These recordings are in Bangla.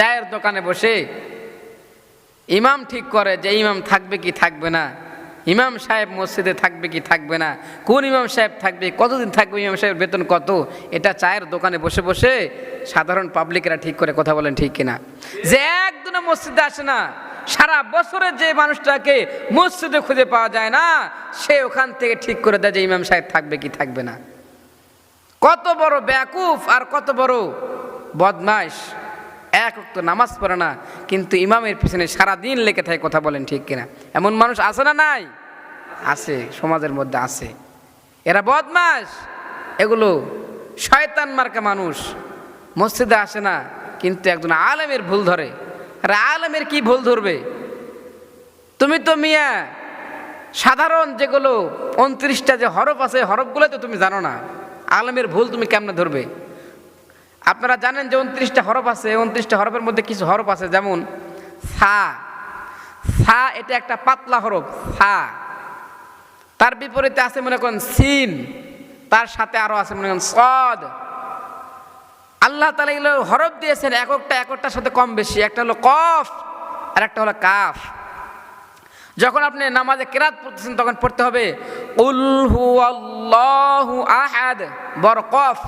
চায়ের দোকানে বসে ইমাম ঠিক করে যে ইমাম থাকবে কি থাকবে না? ইমাম সাহেব মসজিদে থাকবে কি থাকবে না? কোন ইমাম সাহেব থাকবে? কতদিন থাকবে ইমাম সাহেবের বেতন কত? এটা চায়ের দোকানে বসে বসে সাধারণ পাবলিকরা ঠিক করে কথা বলেন ঠিক কিনা? যে একদিনও মসজিদে আসে না, সারা বছরে যে মানুষটাকে মসজিদে খুঁজে পাওয়া যায় না, সে ওখান থেকে ঠিক করে দেয় যে ইমাম সাহেব থাকবে কি থাকবে না। কত বড় ব্যাকুফ আর কত বড় বদমাইশ। এক তো নামাজ পড়ে না, কিন্তু ইমামের পিছনে সারাদিন লেগে থাকে কথা বলেন ঠিক কিনা। এমন মানুষ আছে না নাই? আছে, সমাজের মধ্যে আছে। এরা বদমাস এগুলো শয়তান মার্কা মানুষ। মসজিদে আসে না, কিন্তু একজন আলেমের ভুল ধরে। আর আলেমের কি ভুল ধরবে? তুমি তো মিয়া, সাধারণ যেগুলো উনত্রিশটা যে হরফ আছে হরফগুলো তো তুমি জানো না। আলমের ভুল তুমি কেমনে ধরবে? আপনারা জানেন যে উনত্রিশটা হরফ আছে উনত্রিশটা হরফের মধ্যে কিছু হরফ আছে, যেমন সা। সা এটা একটা পাতলা হরফ, সা। তার বিপরীতে আছে মনে করেন সিন, তার সাথে আরও আছে মনে করেন সদ। আল্লাহ তালা এগুলো হরফ দিয়েছেন এককটা, এককটার সাথে কম বেশি, একটা হলো কফ আর একটা হলো কাফ। যখন আপনি নামাজে কেরাত পড়তেছেন, তখন পড়তে হবে উলহু আল্লাহু আহাদ বড় কফ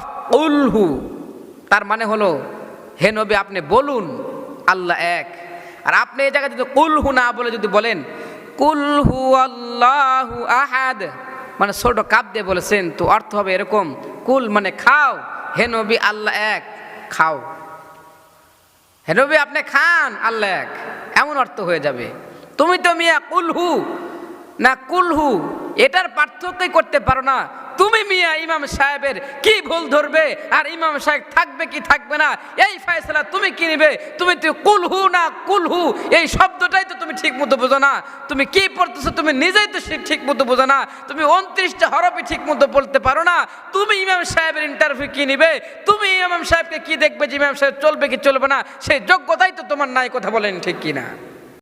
উলহু তার মানে হলো, হে নবী আপনি বলুন, আল্লাহ এক। আর আপনি এই জায়গায় যদি কুলহু না বলে যদি বলেন কুলহু আল্লাহু আহাদ মানে ছোট কাপ দিয়ে বলেছেন, তো অর্থ হবে এরকম, কুল মানে খাও, হে নবী আল্লাহ এক, খাও। হে নবী আপনি খান, আল্লাহ এক। এমন অর্থ হয়ে যাবে। তুমি তো মিয়া কুলহু না কুলহু, এটার পার্থক্যই করতে পারো না। তুমি মিয়া ইমাম সাহেবের কি ভুল ধরবে আর ইমাম সাহেব থাকবে কি থাকবে না, এই ফয়সলা তুমি কি নিবে? তুমি তো কুলহু না কুলহু, এই শব্দটাই তো তুমি ঠিক মতো বোঝো না। তুমি কি পড়তেছো তুমি নিজেই তো ঠিক মতো বোঝো না। তুমি উনত্রিশটা হরফই ঠিক মতো বলতে পারো না। তুমি ইমাম সাহেবের ইন্টারভিউ কি নিবে? তুমি ইমাম সাহেবকে কি দেখবে যে ইমাম সাহেব চলবে কি চলবে না? সেই যোগ্যতাই তো তোমার নাই কথা বলেন ঠিক কি না